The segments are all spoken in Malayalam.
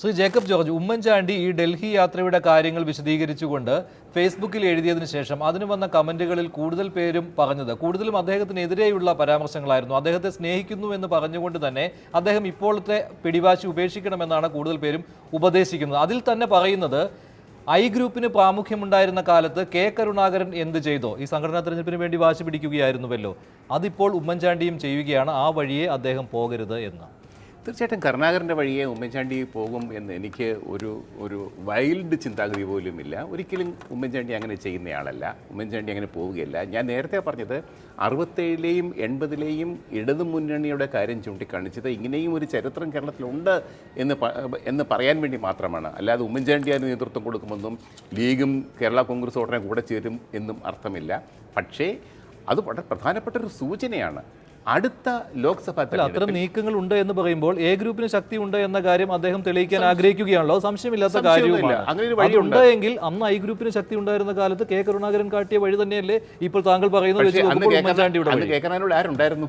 ശ്രീ ജേക്കബ് ജോർജ് ഉമ്മൻചാണ്ടി ഈ ഡൽഹി യാത്രയുടെ കാര്യങ്ങൾ വിശദീകരിച്ചുകൊണ്ട് ഫേസ്ബുക്കിൽ എഴുതിയതിനു ശേഷം അതിന് വന്ന കമന്റുകളിൽ കൂടുതൽ പേരും പറഞ്ഞത് കൂടുതലും അദ്ദേഹത്തിനെതിരെയുള്ള പരാമർശങ്ങളായിരുന്നു. അദ്ദേഹത്തെ സ്നേഹിക്കുന്നു എന്ന് പറഞ്ഞുകൊണ്ട് തന്നെ അദ്ദേഹം ഇപ്പോഴത്തെ പിടിവാശി ഉപേക്ഷിക്കണമെന്നാണ് കൂടുതൽ പേരും ഉപദേശിക്കുന്നത്. അതിൽ തന്നെ പറയുന്നത് ഐ ഗ്രൂപ്പിന് പ്രാമുഖ്യമുണ്ടായിരുന്ന കാലത്ത് കെ കരുണാകരൻ എന്ത് ചെയ്തോ? ഈ സംഘടനാ തെരഞ്ഞെടുപ്പിന് വേണ്ടി വാശി പിടിക്കുകയായിരുന്നുവല്ലോ. അതിപ്പോൾ ഉമ്മൻചാണ്ടിയും ചെയ്യുകയാണ്. ആ വഴിയെ അദ്ദേഹം പോകരുത് എന്ന്. തീർച്ചയായിട്ടും കരുണാകരന്റെ വഴിയെ ഉമ്മൻചാണ്ടി പോകും എന്ന് എനിക്ക് ഒരു ഒരു വൈൽഡ് ചിന്താഗതി പോലും ഇല്ല ഒരിക്കലും ഉമ്മൻചാണ്ടി അങ്ങനെ ചെയ്യുന്നയാളല്ല. ഉമ്മൻചാണ്ടി അങ്ങനെ പോവുകയില്ല. ഞാൻ നേരത്തെ പറഞ്ഞത് അറുപത്തേഴിലെയും എൺപതിലെയും ഇടതു മുന്നണിയുടെ കാര്യം ചൂണ്ടിക്കാണിച്ചത് ഇങ്ങനെയും ഒരു ചരിത്രം കേരളത്തിലുണ്ട് എന്ന് എന്ന് പറയാൻ വേണ്ടി മാത്രമാണ്. അല്ലാതെ ഉമ്മൻചാണ്ടി അതിന് നേതൃത്വം കൊടുക്കുമെന്നും ലീഗും കേരള കോൺഗ്രസ് ഉടനെ കൂടെ ചേരും എന്നും അർത്ഥമില്ല. പക്ഷേ അത് വളരെ പ്രധാനപ്പെട്ട ഒരു സൂചനയാണ്. അടുത്ത ലോക്സഭാ അത്തരം നീക്കങ്ങൾ ഉണ്ട് എന്ന് പറയുമ്പോൾ എ ഗ്രൂപ്പിന് ശക്തി ഉണ്ട് എന്ന കാര്യം അദ്ദേഹം തെളിയിക്കാൻ ആഗ്രഹിക്കുകയാണല്ലോ. സംശയമില്ലാത്ത. കാര്യവുമാണ്. അങ്ങനെ എങ്കിൽ അന്ന് ഐ ഗ്രൂപ്പിന് ശക്തി ഉണ്ടായിരുന്ന കാലത്ത് കെ കരുണാകരൻ കാട്ടിയ വഴി തന്നെയല്ലേ ഇപ്പോൾ താങ്കൾ പറയുന്നത് ആരുണ്ടായിരുന്നു?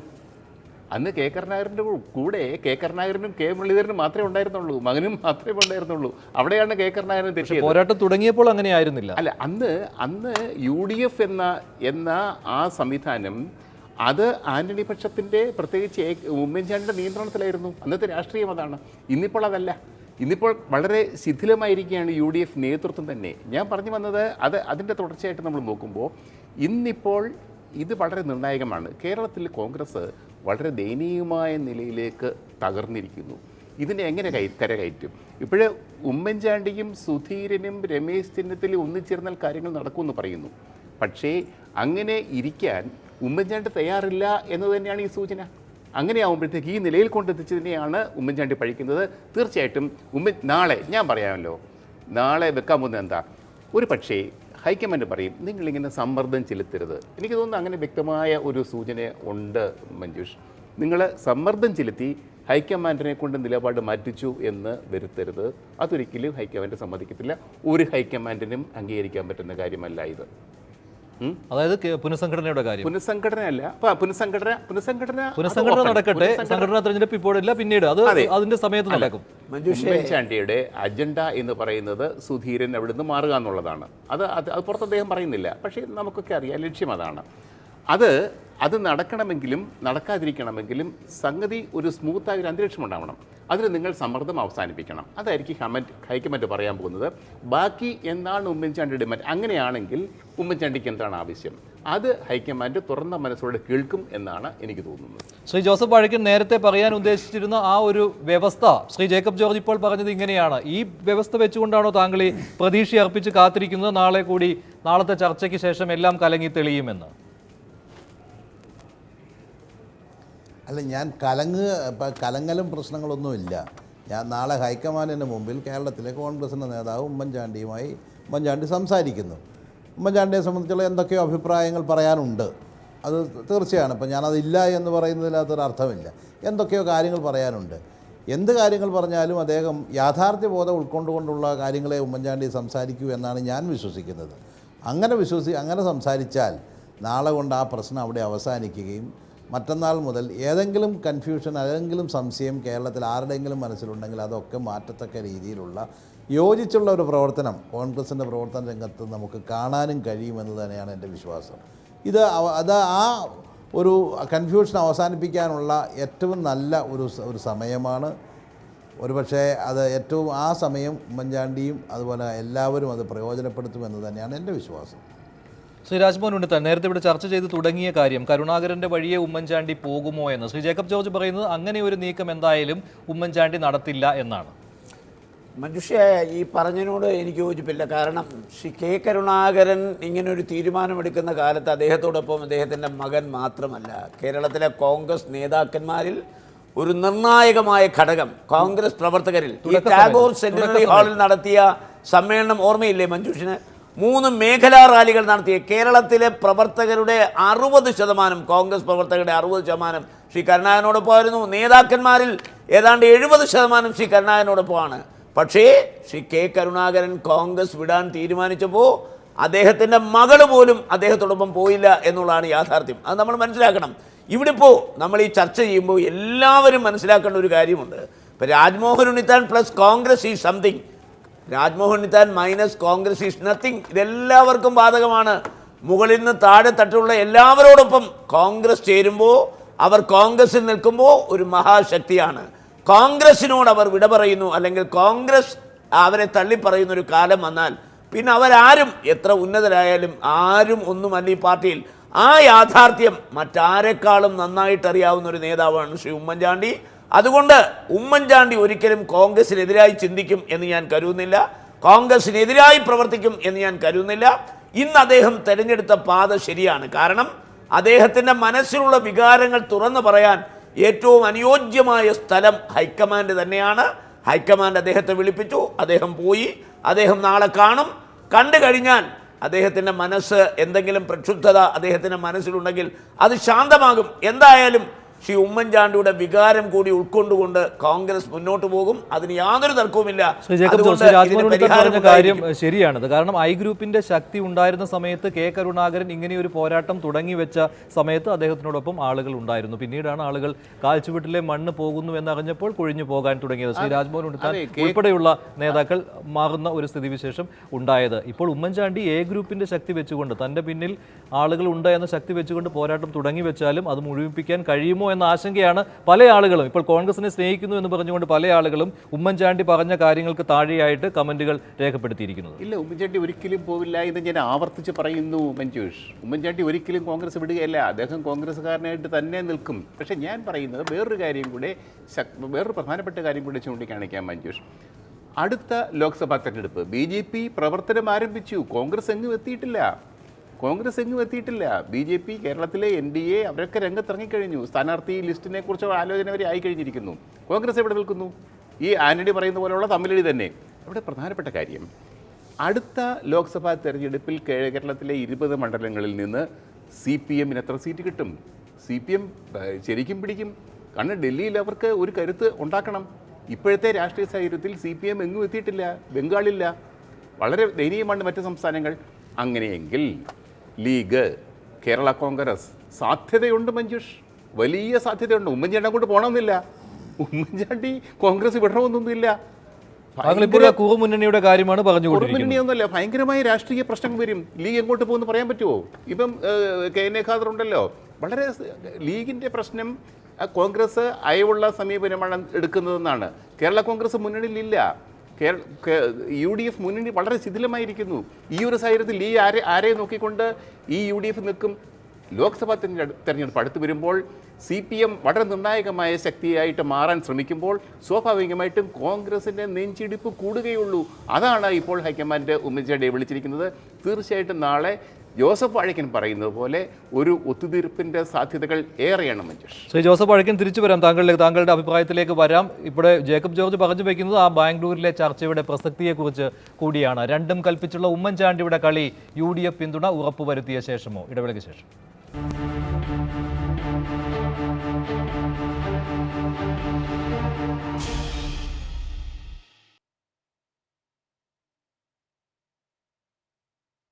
അന്ന് കെ കരുണാകരന്റെ കൂടെ കെ കരുണാകരനും കെ മുരളീധരനും മാത്രമേ ഉണ്ടായിരുന്നുള്ളൂ. മകനും മാത്രമേ ഉണ്ടായിരുന്നുള്ളൂ. അവിടെയാണ് കെ കരുണാകരൻ തിരിച്ചു പോരാട്ടം തുടങ്ങിയപ്പോൾ അങ്ങനെ ആയിരുന്നില്ല. അല്ല അന്ന് അന്ന് യു ഡി എഫ് എന്ന എന്ന ആ സംവിധാനം അത് ആന്റണി പക്ഷത്തിന്റെ പ്രത്യേകിച്ച് ഉമ്മൻചാണ്ടിയുടെ നിയന്ത്രണത്തിലായിരുന്നു. അന്നത്തെ രാഷ്ട്രീയം അതാണ്. ഇന്നിപ്പോൾ അതല്ല. ഇന്നിപ്പോൾ വളരെ ശിഥിലമായിരിക്കുകയാണ് യു ഡി എഫ് നേതൃത്വം തന്നെ. ഞാൻ പറഞ്ഞു വന്നത് അത് അതിന്റെ തുടർച്ചയായിട്ട് നമ്മൾ നോക്കുമ്പോൾ ഇന്നിപ്പോൾ ഇത് വളരെ നിർണായകമാണ്. കേരളത്തിൽ കോൺഗ്രസ് വളരെ ദയനീയമായ നിലയിലേക്ക് തകർന്നിരിക്കുന്നു. ഇതിനെ എങ്ങനെ കൈ കരകയറ്റും? ഇപ്പോഴേ ഉമ്മൻചാണ്ടിയും സുധീരനും രമേശ് ചെന്നിത്തലയും ഒന്നിച്ചേർന്നാൽ കാര്യങ്ങൾ നടക്കുമെന്ന് പറയുന്നു. പക്ഷേ അങ്ങനെ ഇരിക്കാൻ ഉമ്മൻചാണ്ടി തയ്യാറില്ല എന്ന് തന്നെയാണ് ഈ സൂചന. അങ്ങനെയാവുമ്പോഴത്തേക്ക് ഈ നിലയിൽ കൊണ്ടെത്തിച്ചതിനെയാണ് ഉമ്മൻചാണ്ടി പഴിക്കുന്നത്. തീർച്ചയായിട്ടും ഉമ്മൻ നാളെ ഞാൻ പറയാമല്ലോ. നാളെ വെക്കാൻ പോകുന്നത് എന്താ? ഒരു പക്ഷേ ഹൈക്കമാൻഡ് പറയും നിങ്ങളിങ്ങനെ സമ്മർദ്ദം ചെലുത്തരുത്. എനിക്ക് തോന്നുന്നു അങ്ങനെ വ്യക്തമായ ഒരു സൂചന ഉണ്ട് മഞ്ജുഷ്. നിങ്ങൾ സമ്മർദ്ദം ചെലുത്തി ഹൈക്കമാൻഡിനെ കൊണ്ട് നിലപാട് മാറ്റിച്ചു എന്ന് വരുത്തരുത്. അതൊരിക്കലും ഹൈക്കമാൻഡ് സമ്മതിക്കത്തില്ല. ഒരു ഹൈക്കമാൻഡിനും അംഗീകരിക്കാൻ പറ്റുന്ന കാര്യമല്ല ഇത്? അതായത് പുനഃസംഘടനയുടെ കാര്യം. പുനഃസംഘടനയല്ല. അപ്പൊ പുനഃസംഘടന പുനഃസംഘടന പുനഃസംഘടന നടക്കട്ടെ. സംഘടനാ തെരഞ്ഞെടുപ്പ് ഇപ്പോഴില്ല പിന്നീട്. അത് അതിന്റെ സമയത്ത് നടക്കും. മഞ്ജുഷാണ്ടിയുടെ അജണ്ട എന്ന് പറയുന്നത് സുധീരൻ അവിടുന്ന് മാറുക എന്നുള്ളതാണ്. അത് അത് പുറത്ത് അദ്ദേഹം പറയുന്നില്ല. പക്ഷേ നമുക്കൊക്കെ അറിയാം ലക്ഷ്യം അതാണ്. അത് അത് നടക്കണമെങ്കിലും നടക്കാതിരിക്കണമെങ്കിലും സംഗതി ഒരു സ്മൂത്തായ ഒരു അന്തരീക്ഷം ഉണ്ടാവണം. അതിന് നിങ്ങൾ സമ്മർദ്ദം അവസാനിപ്പിക്കണം. അതായിരിക്കും ഹമന്റ് ഹൈക്കമന്റ് പറയാൻ പോകുന്നത്. ബാക്കി എന്താണ് ഉമ്മൻചാണ്ടിയുടെ ഡിമാൻഡ്? അങ്ങനെയാണെങ്കിൽ ഉമ്മൻചാണ്ടിക്ക് എന്താണ് ആവശ്യം? അത് ഹൈക്കമാൻഡ് തുറന്ന മനസ്സോടെ കേൾക്കും എന്നാണ് എനിക്ക് തോന്നുന്നത്. ശ്രീ ജോസഫ് വാഴക്കൻ നേരത്തെ പറയാൻ ഉദ്ദേശിച്ചിരുന്ന ആ ഒരു വ്യവസ്ഥ ശ്രീ ജേക്കബ് ജോർജ് ഇപ്പോൾ പറഞ്ഞത് ഇങ്ങനെയാണ്. ഈ വ്യവസ്ഥ വെച്ചുകൊണ്ടാണോ താങ്കൾ ഈ പ്രതീക്ഷ അർപ്പിച്ച് കാത്തിരിക്കുന്നത്? നാളെ കൂടി നാളത്തെ ചർച്ചയ്ക്ക് ശേഷം എല്ലാം കലങ്ങി തെളിയുമെന്ന്. അല്ല ഞാൻ കലങ്ങ് കലങ്ങലും പ്രശ്നങ്ങളൊന്നുമില്ല ഞാൻ നാളെ ഹൈക്കമാൻഡിന് മുമ്പിൽ കേരളത്തിലെ കോൺഗ്രസിന്റെ നേതാവ് ഉമ്മൻചാണ്ടിയുമായി ഉമ്മൻചാണ്ടി സംസാരിക്കുന്നു. ഉമ്മൻചാണ്ടിയെ സംബന്ധിച്ചുള്ള എന്തൊക്കെയോ അഭിപ്രായങ്ങൾ പറയാനുണ്ട്. അത് തീർച്ചയാണ്. ഇപ്പം ഞാനതില്ല എന്ന് പറയുന്നതിനകത്തൊരു അർത്ഥമില്ല. എന്തൊക്കെയോ കാര്യങ്ങൾ പറയാനുണ്ട്. എന്ത് കാര്യങ്ങൾ പറഞ്ഞാലും അദ്ദേഹം യാഥാർത്ഥ്യബോധം ഉൾക്കൊണ്ടുകൊണ്ടുള്ള കാര്യങ്ങളെ ഉമ്മൻചാണ്ടി സംസാരിക്കൂ എന്നാണ് ഞാൻ വിശ്വസിക്കുന്നത്. അങ്ങനെ വിശ്വസി അങ്ങനെ സംസാരിച്ചാൽ നാളെ കൊണ്ട് ആ പ്രശ്നം അവിടെ അവസാനിക്കുകയും മറ്റന്നാൾ മുതൽ ഏതെങ്കിലും കൺഫ്യൂഷൻ ഏതെങ്കിലും സംശയം കേരളത്തിൽ ആരുടെയെങ്കിലും മനസ്സിലുണ്ടെങ്കിൽ അതൊക്കെ മാറ്റത്തക്ക രീതിയിലുള്ള യോജിച്ചുള്ള ഒരു പ്രവർത്തനം കോൺഗ്രസിന്റെ പ്രവർത്തന രംഗത്ത് നമുക്ക് കാണാനും കഴിയുമെന്ന് തന്നെയാണ് എന്റെ വിശ്വാസം. ഇത് അത് ആ ഒരു കൺഫ്യൂഷൻ അവസാനിപ്പിക്കാനുള്ള ഏറ്റവും നല്ല ഒരു ഒരു സമയമാണ്. ഒരുപക്ഷേ അത് ഏറ്റവും ആ സമയം ഉമ്മൻചാണ്ടിയും അതുപോലെ എല്ലാവരും അത് പ്രയോജനപ്പെടുത്തുമെന്ന് തന്നെയാണ് എന്റെ വിശ്വാസം. ശ്രീ രാജ്മോഹൻ ഉണ്ണിത്താൻ നേരത്തെ ഇവിടെ ചർച്ച ചെയ്ത് തുടങ്ങിയ കാര്യം കരുണാകരന്റെ വഴിയെ ഉമ്മൻചാണ്ടി പോകുമോ എന്ന്. ശ്രീ ജേക്കബ് ജോർജ് പറയുന്നത് അങ്ങനെ ഒരു നീക്കം എന്തായാലും ഉമ്മൻചാണ്ടി നടത്തില്ല എന്നാണ്. മനുഷ്യ ഈ പറഞ്ഞതിനോട് എനിക്ക് യോജിപ്പില്ല. കാരണം ശ്രീ കെ കരുണാകരൻ ഇങ്ങനൊരു തീരുമാനമെടുക്കുന്ന കാലത്ത് അദ്ദേഹത്തോടൊപ്പം അദ്ദേഹത്തിന്റെ മകൻ മാത്രമല്ല. കേരളത്തിലെ കോൺഗ്രസ് നേതാക്കന്മാരിൽ ഒരു നിർണായകമായ ഘടകം കോൺഗ്രസ് പ്രവർത്തകരിൽ ഈ ടാഗോർ സെന്റിനറി ഹാളിൽ നടത്തിയ സമ്മേളനം ഓർമ്മയില്ലേ മഞ്ജുഷിന്? മൂന്ന് മേഖലാ റാലികൾ നടത്തിയ കേരളത്തിലെ പ്രവർത്തകരുടെ അറുപത് ശതമാനം കോൺഗ്രസ് പ്രവർത്തകരുടെ അറുപത് ശതമാനം ശ്രീ കരുണാകരനോടൊപ്പമായിരുന്നു. നേതാക്കന്മാരിൽ ഏതാണ്ട് എഴുപത് ശതമാനം ശ്രീ കരുണാകരനോടൊപ്പമാണ്. പക്ഷേ ശ്രീ കെ കരുണാകരൻ കോൺഗ്രസ് വിടാൻ തീരുമാനിച്ചപ്പോൾ അദ്ദേഹത്തിന്റെ മകൾ പോലും അദ്ദേഹത്തോടൊപ്പം പോയില്ല എന്നുള്ളതാണ് യാഥാർത്ഥ്യം. അത് നമ്മൾ മനസ്സിലാക്കണം. ഇവിടെ ഇപ്പോൾ നമ്മൾ ഈ ചർച്ച ചെയ്യുമ്പോൾ എല്ലാവരും മനസ്സിലാക്കേണ്ട ഒരു കാര്യമുണ്ട്. ഇപ്പം രാജ്മോഹൻ ഉണ്ണിത്താൻ പ്ലസ് കോൺഗ്രസ് ഈ സംതിങ്. രാജ്മോഹൻ താൻ മൈനസ് കോൺഗ്രസ് ഈസ് നത്തിങ് ഇതെല്ലാവർക്കും ബാധകമാണ്. മുകളിൽ നിന്ന് താഴെ തട്ടുള്ള എല്ലാവരോടൊപ്പം കോൺഗ്രസ് ചേരുമ്പോൾ അവർ കോൺഗ്രസ്സിൽ നിൽക്കുമ്പോൾ ഒരു മഹാശക്തിയാണ്. കോൺഗ്രസിനോട് അവർ വിട പറയുന്നു അല്ലെങ്കിൽ കോൺഗ്രസ് അവരെ തള്ളിപ്പറയുന്ന ഒരു കാലം വന്നാൽ പിന്നെ അവരാരും എത്ര ഉന്നതരായാലും ആരും ഒന്നുമല്ല ഈ പാർട്ടിയിൽ. ആ യാഥാർത്ഥ്യം മറ്റാരെക്കാളും നന്നായിട്ടറിയാവുന്ന ഒരു നേതാവാണ് ശ്രീ ഉമ്മൻചാണ്ടി. അതുകൊണ്ട് ഉമ്മൻചാണ്ടി ഒരിക്കലും കോൺഗ്രസിനെതിരായി ചിന്തിക്കും എന്ന് ഞാൻ കരുതുന്നില്ല. കോൺഗ്രസിനെതിരായി പ്രവർത്തിക്കും എന്ന് ഞാൻ കരുതുന്നില്ല. ഇന്ന് അദ്ദേഹം തിരഞ്ഞെടുത്ത പാത ശരിയാണ്. കാരണം അദ്ദേഹത്തിന്റെ മനസ്സിലുള്ള വികാരങ്ങൾ തുറന്നു പറയാൻ ഏറ്റവും അനുയോജ്യമായ സ്ഥലം ഹൈക്കമാൻഡ് തന്നെയാണ്. ഹൈക്കമാൻഡ് അദ്ദേഹത്തെ വിളിപ്പിച്ചു. അദ്ദേഹം പോയി. അദ്ദേഹം നാളെ കാണും. കണ്ടു കഴിഞ്ഞാൽ അദ്ദേഹത്തിന്റെ മനസ്സ് എന്തെങ്കിലും പ്രക്ഷുബ്ധത അദ്ദേഹത്തിന്റെ മനസ്സിലുണ്ടെങ്കിൽ അത് ശാന്തമാകും. എന്തായാലും ശ്രീ ഉമ്മൻചാണ്ടിയുടെ വികാരം കൂടി ഉൾക്കൊണ്ടുകൊണ്ട് കോൺഗ്രസ് മുന്നോട്ട് പോകും. അതിന് യാതൊരു തർക്കവുമില്ല. കാര്യം ശരിയാണ്. ശരിയാണത് കാരണം ഐ ഗ്രൂപ്പിന്റെ ശക്തി ഉണ്ടായിരുന്ന സമയത്ത് കെ കരുണാകരൻ ഇങ്ങനെ ഒരു പോരാട്ടം തുടങ്ങി വെച്ച സമയത്ത് അദ്ദേഹത്തിനോടൊപ്പം ആളുകൾ ഉണ്ടായിരുന്നു. പിന്നീടാണ് ആളുകൾ കാൽച്ചുവീട്ടിലെ മണ്ണ് പോകുന്നു എന്നറിഞ്ഞപ്പോൾ കൊഴിഞ്ഞു പോകാൻ തുടങ്ങിയത്. ശ്രീ രാജ്മോഹൻ ഉണ്ണിത്താൻ ഉൾപ്പെടെയുള്ള നേതാക്കൾ മാറുന്ന ഒരു സ്ഥിതിവിശേഷം ഉണ്ടായത്. ഇപ്പോൾ ഉമ്മൻചാണ്ടി എ ഗ്രൂപ്പിന്റെ ശക്തി വെച്ചുകൊണ്ട് തന്റെ പിന്നിൽ ആളുകൾ ഉണ്ട് എന്ന ശക്തി വെച്ചുകൊണ്ട് പോരാട്ടം തുടങ്ങി വെച്ചാലും അത് മുഴുവിപ്പിക്കാൻ കഴിയുമോ എന്ന ആശങ്കയാണ് പല ആളുകളും. ഇപ്പോൾ കോൺഗ്രസിനെ സ്നേഹിക്കുന്നു എന്ന് പറഞ്ഞുകൊണ്ട് പല ആളുകളും ഉമ്മൻചാണ്ടി പറഞ്ഞ കാര്യങ്ങൾക്ക് താഴെയായിട്ട് കമന്റുകൾ രേഖപ്പെടുത്തിയിരിക്കുന്നത്. ഇല്ല ഉമ്മൻചാണ്ടി ഒരിക്കലും പോവില്ല എന്ന് ഞാൻ ആവർത്തിച്ച് പറയുന്നു മഞ്ജുഷ് ഉമ്മൻചാണ്ടി ഒരിക്കലും കോൺഗ്രസ് വിടുകയല്ല. അദ്ദേഹം കോൺഗ്രസ്സുകാരനായിട്ട് തന്നെ നിൽക്കും. പക്ഷേ ഞാൻ പറയുന്നത് വേറൊരു കാര്യം കൂടെ വേറൊരു പ്രധാനപ്പെട്ട കാര്യം കൂടെ ചൂണ്ടിക്കാണിക്കാം മഞ്ജുഷ് അടുത്ത ലോക്സഭാ തെരഞ്ഞെടുപ്പ്. ബി ജെ പി പ്രവർത്തനം ആരംഭിച്ചു. കോൺഗ്രസ് എങ്ങും എത്തിയിട്ടില്ല. കോൺഗ്രസ് എങ്ങും എത്തിയിട്ടില്ല. ബി ജെ പി കേരളത്തിലെ എൻ ഡി എ അവരൊക്കെ രംഗത്തിറങ്ങിക്കഴിഞ്ഞു. സ്ഥാനാർത്ഥി ലിസ്റ്റിനെ കുറിച്ച് ആലോചന വരെ ആയി കഴിഞ്ഞിരിക്കുന്നു കോൺഗ്രസ് എവിടെ നിൽക്കുന്നു? ഈ ആന്റണി പറയുന്ന പോലെയുള്ള തമ്മിലടി തന്നെ. അവിടെ പ്രധാനപ്പെട്ട കാര്യം അടുത്ത ലോക്സഭാ തെരഞ്ഞെടുപ്പിൽ കേരളത്തിലെ ഇരുപത് മണ്ഡലങ്ങളിൽ നിന്ന് സി പി എമ്മിന് എത്ര സീറ്റ് കിട്ടും? സി പി എം ശരിക്കും പിടിക്കും. കാരണം ഡൽഹിയിൽ അവർക്ക് ഒരു കരുത്ത് ഉണ്ടാക്കണം. ഇപ്പോഴത്തെ രാഷ്ട്രീയ സാഹചര്യത്തിൽ സി പി എം എങ്ങും എത്തിയിട്ടില്ല. ബംഗാളില്ല. വളരെ ദയനീയമാണ് മറ്റ് സംസ്ഥാനങ്ങൾ. അങ്ങനെയെങ്കിൽ ലീഗ് കേരള കോൺഗ്രസ്. സാധ്യതയുണ്ട് മഞ്ജുഷ്. വലിയ സാധ്യതയുണ്ട്. ഉമ്മൻചാണ്ടി അങ്ങോട്ട് പോകണമെന്നില്ല ഉമ്മൻചാണ്ടി കോൺഗ്രസ് വിടണമെന്നൊന്നുമില്ല. മുന്നണിയുടെ കാര്യമാണ് പറഞ്ഞു മുന്നണിയൊന്നുമല്ല ഭയങ്കരമായ രാഷ്ട്രീയ പ്രശ്നങ്ങൾ വരും. ലീഗ് എങ്ങോട്ട് പോകുമെന്ന് പറയാൻ പറ്റുമോ? ഇപ്പം കെ എൻ എ ഖാദർ ഉണ്ടല്ലോ. വളരെ ലീഗിന്റെ ലീഗിന്റെ പ്രശ്നം കോൺഗ്രസ് അയവുള്ള സമീപനമാണ് എടുക്കുന്നതെന്നാണ്. കേരള കോൺഗ്രസ് മുന്നണിയിലില്ല കേര- കേ- യു ഡി എഫ് മുന്നണി വളരെ ശിഥിലമായിരിക്കുന്നു. ഈ ഒരു സാഹചര്യത്തിൽ ഈ ആരെ ആരെ നോക്കിക്കൊണ്ട് ഈ യു ഡി എഫ് നിൽക്കും. ലോക്സഭാ തെരഞ്ഞെടുപ്പ് അടുത്ത് വരുമ്പോൾ സി പി എം വളരെ നിർണായകമായ ശക്തിയായിട്ട് മാറാൻ ശ്രമിക്കുമ്പോൾ സ്വാഭാവികമായിട്ടും കോൺഗ്രസിന്റെ നെഞ്ചിടിപ്പ് കൂടുകയുള്ളൂ. അതാണ് ഇപ്പോൾ ഹൈക്കമാൻഡ് ഉമ്മൻചാണ്ടിയെ വിളിച്ചിരിക്കുന്നത്. തീർച്ചയായിട്ടും നാളെ ജോസഫ് വാഴക്കൻ പറയുന്നത് പോലെ ഒരു ഒത്തുതീർപ്പിന്റെ സാധ്യതകൾ ഏറെയാണ് മഞ്ജുഷ്. ശ്രീ ജോസഫ് വാഴക്കൻ തിരിച്ചു വരാം. താങ്കളിലേക്ക് താങ്കളുടെ അഭിപ്രായത്തിലേക്ക് വരാം. ഇവിടെ ജേക്കബ് ജോർജ് പറഞ്ഞു വെക്കുന്നത് ആ ബാംഗ്ലൂരിലെ ചർച്ചയുടെ പ്രസക്തിയെക്കുറിച്ച് കൂടിയാണ്. രണ്ടും കൽപ്പിച്ചുള്ള ഉമ്മൻചാണ്ടിയുടെ കളി യു ഡി എഫ് പിന്തുണ ഉറപ്പുവരുത്തിയ ശേഷമോ? ഇടവേളയ്ക്ക് ശേഷം.